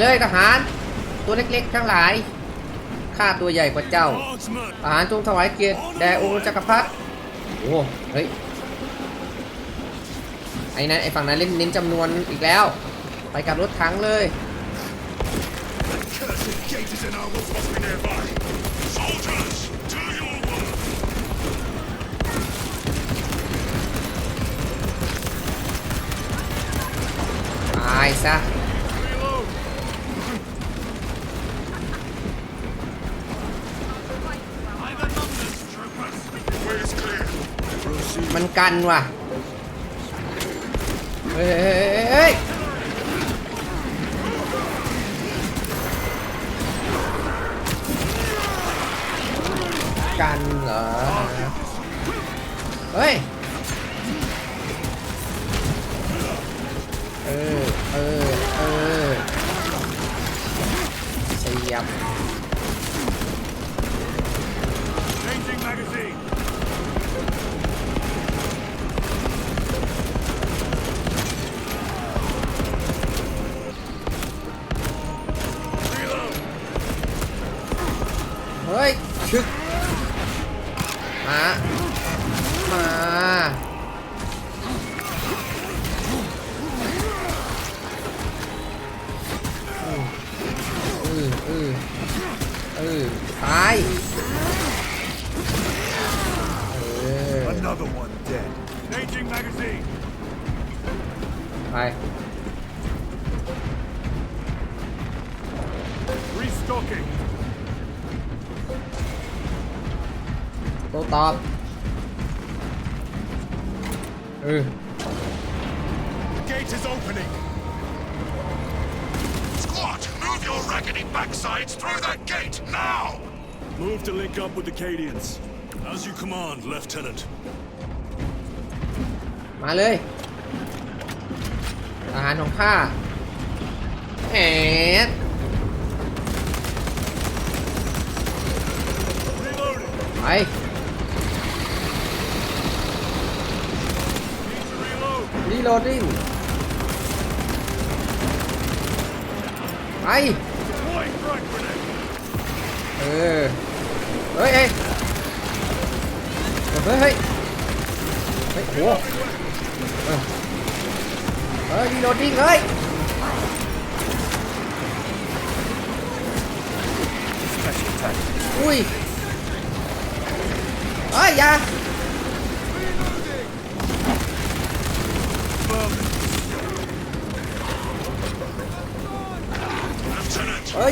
เลยทหาร ตัวเล็กๆ ทั้งหลายข้าตัวใหญ่กว่าเจ้าทหารจงถวายเกียรติแด่องค์จักรพรรดิโอ้เฮ้ยไอ้นั้นไอ้ฝั่งนั้นเล่นเน้นจำนวนอีกแล้ว ไปกับรถถังเลยตายซะ มันกันว่ะ เฮ้ย เฮ้ย ชึก มา มา อืออืออืออือตายเออ Another one dead. Changing magazine. ไป Restocking. โตตอบเออ The gate is opening. Squad, move your raggedy backsides through that gate now! Move to link up with the Cadians. As you command, Lieutenant. มาเลยอาหารของข้าแหม Reloading. ไป โหลดดิ้งไปเออเฮ้ยเฮ้ยเฮ้ยเฮ้ยเฮ้ยโหเฮ้ยรีโหลดดิ้งเฮ้ยอุ้ยเฮ้ยอย่า อ้ย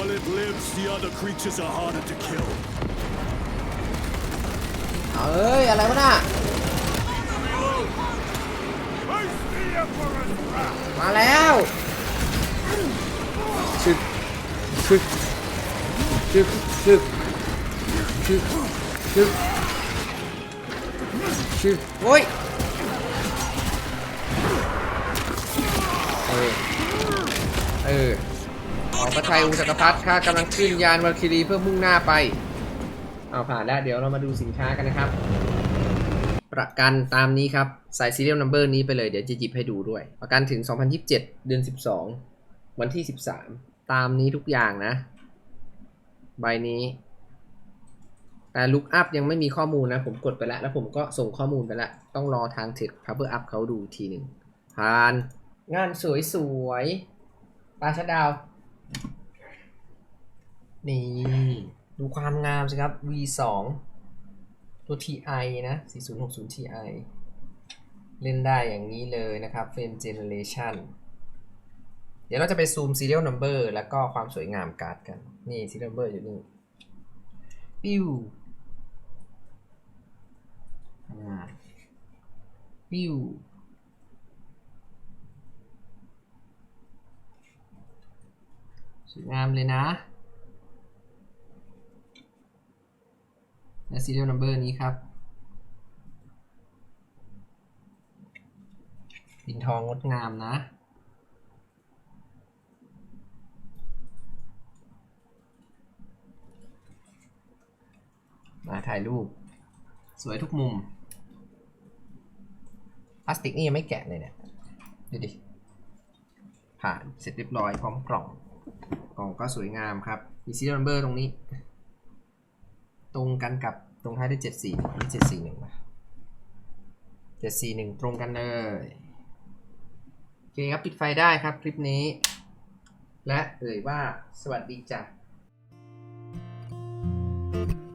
While it lives, the other creatures are harder to kill. เอาเอ้ย อะไรวะน่ะ Reload. Face the Emperor's wrath. มาแล้วชึกชึกชึกชึกชึกชึกชึกโอ้ยเออเออ ขอประชัยองค์จักรพรรดิข้ากำลังขึ้นยานวาลคิรีเพื่อมุ่งหน้าไป เอาผ่านแล้วเดี๋ยวเรามาดูสินค้ากันนะครับ ประกันตามนี้ครับใส่ serial number นี้ไปเลยเดี๋ยวจะหยิบให้ดูด้วย ประกันถึง 2027 เดือน 12 วันที่ 13 ตามนี้ทุกอย่างนะ ใบนี้แต่ look up ยังไม่มีข้อมูลนะ ผมกดไปแล้ว แล้วผมก็ส่งข้อมูลไปแล้ว ต้องรอทาง Tech Power Up เขาดูทีหนึ่งผ่าน งานสวยๆปลาชะดาว นี่ ดูความงามสิครับ V2 ตัว TI นะ 4060 TI เล่นได้อย่างนี้เลยนะครับ Frame Generation เดี๋ยวเราจะไปซูม Serial Number แล้วก็ความสวยงามการ์ดกัน นี่ Serial Number อยู่นี่ ปิ้วอ่าปิ้ว สวยงามเลยนะและ serial number นี้ครับปินทองงดงามนะ มาถ่ายรูป สวยทุกมุมพลาสติกนี่ยังไม่แกะเลยเนี่ย ดูดิ ผ่านเสร็จเรียบร้อยพร้อมกล่อง ล่องก็สวยงามครับมี serial number ตรงนี้ ตรงกันกับตรงท้ายด้วย74นี่741นะ741 ตรงกันเลยโอเคครับปิดไฟได้ครับคลิปนี้ และเอ่ยว่าสวัสดีจ้ะ